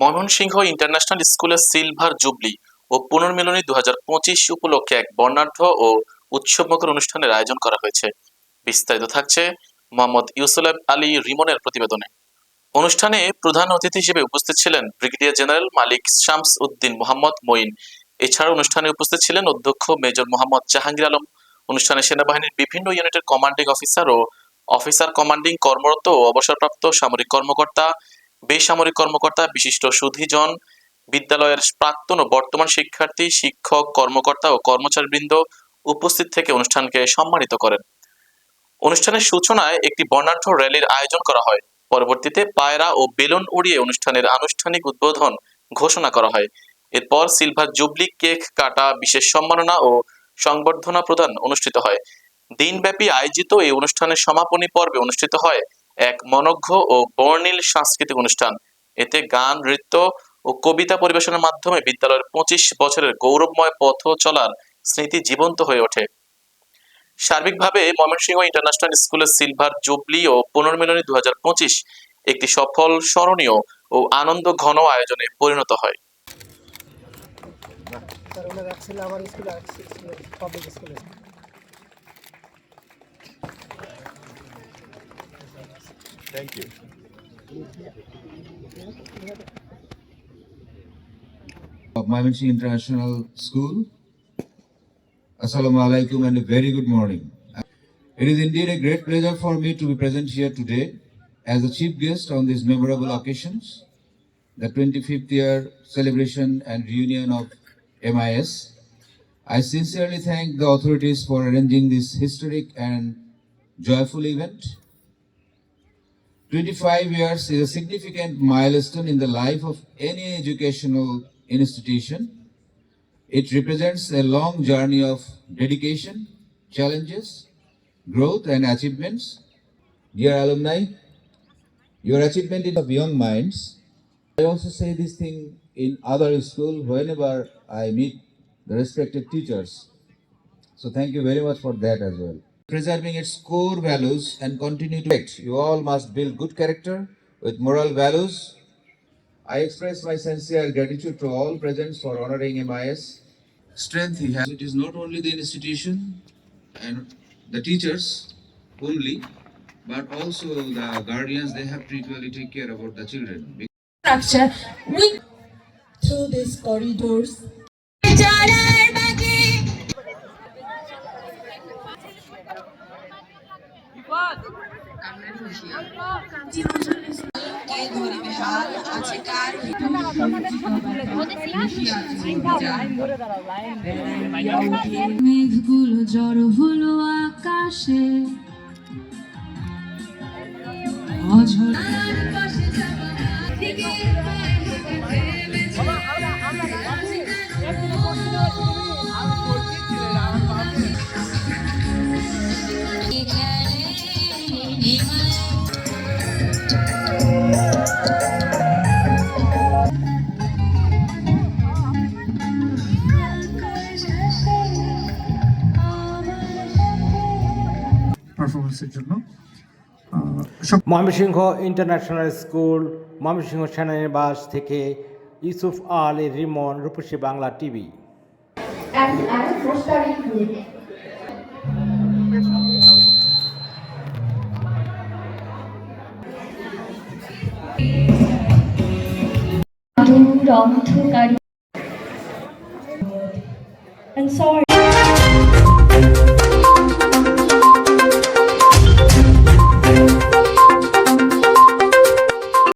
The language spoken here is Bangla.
ময়মনসিংহ ইন্টারন্যাশনাল স্কুলের সিলভার জুবলি ও পুনর্মিলনী দু উপলক্ষে এক বর্ণাঢ্য ও উৎসবমুখর অনুষ্ঠানের আয়োজন করা হয়েছে। বিস্তারিত থাকছে মোহাম্মদ ইউসুলাব আলী রিমনের প্রতিবেদনে। অনুষ্ঠানে প্রধান অতিথি হিসেবে উপস্থিত ছিলেন ব্রিগেডিয়ার জেনারেল মালিক শামস উদ্দিন মোহাম্মদ মঈন। এছাড়া অনুষ্ঠানে উপস্থিত ছিলেন অধ্যক্ষ মেজর মোহাম্মদ জাহাঙ্গীর আলম। অনুষ্ঠানে সেনাবাহিনীর বিভিন্ন ইউনিটের কমান্ডিং অফিসার ও অফিসার কমান্ডিং কর্মরত ও অবসরপ্রাপ্ত সামরিক কর্মকর্তা বেসামরিক কর্মকর্তা, বিশিষ্ট সুধীজন, বিদ্যালয়ের প্রাক্তন ও বর্তমান শিক্ষার্থী, শিক্ষক, কর্মকর্তা ও কর্মচারীবৃন্দ উপস্থিত থেকে অনুষ্ঠানকে সম্মানিত করেন। অনুষ্ঠানের সূচনায় একটি বর্ণাঢ্য র্যালির আয়োজন করা হয়। পরবর্তীতে পায়রা ও বেলুন উড়িয়ে অনুষ্ঠানের আনুষ্ঠানিক উদ্বোধন ঘোষণা করা হয়। এরপর সিলভার জুবলি কেক কাটা, বিশেষ সম্মাননা ও সংবর্ধনা প্রদান অনুষ্ঠিত হয়। দিনব্যাপী আয়োজিত এই অনুষ্ঠানের সমাপনী পর্বে অনুষ্ঠিত হয় এক মনজ্ঞ ও বর্ণিল সাংস্কৃতিক অনুষ্ঠান। এতে গান, নৃত্য ও কবিতা পরিবেশনের মাধ্যমে বিদ্যালয়ের পঁচিশ বছরের গৌরবময় পথ চলার স্মৃতি জীবন্ত হয়ে ওঠে। সার্বিকভাবে ময়মনসিংহ ইন্টারন্যাশনাল স্কুলের সিলভার জুবলি ও পুনর্মিলনী দু হাজার পঁচিশ একটি সফল, স্মরণীয় ও আনন্দ ঘন আয়োজনে পরিণত হয়। পাবলিক স্কুলে। Thank you. Mymensingh International School. Assalamu alaikum and a very good morning. It is indeed a great pleasure for me to be present here today as the chief guest on these memorable occasions, the 25th year celebration and reunion of MIS. I sincerely thank the authorities for arranging this historic and joyful event. 25 years is a significant milestone in the life of any educational institution. It represents a long journey of dedication, challenges, growth, and achievements. Dear alumni, your achievement is of young minds. I also say this thing in other school whenever I meet the respected teachers. So thank you very much for that as well. Preserving its core values and continue to act. You all must build good character with moral values. I express my sincere gratitude to all present for honoring MIS. Strength he has. It is not only the institution and the teachers only, but also the guardians. They have to equally take care about the children. structure with through these corridors. মেঘগুলো জড়ো হলো আকাশে। অঝর পারফরমেন্সের জন্য আহ, সব ময়মনসিংহ ইন্টারন্যাশনাল স্কুল ময়মনসিংহ সেনানিবাস থেকে Yusuf Ali Rimon Rupashi Bangla TV. And sorry.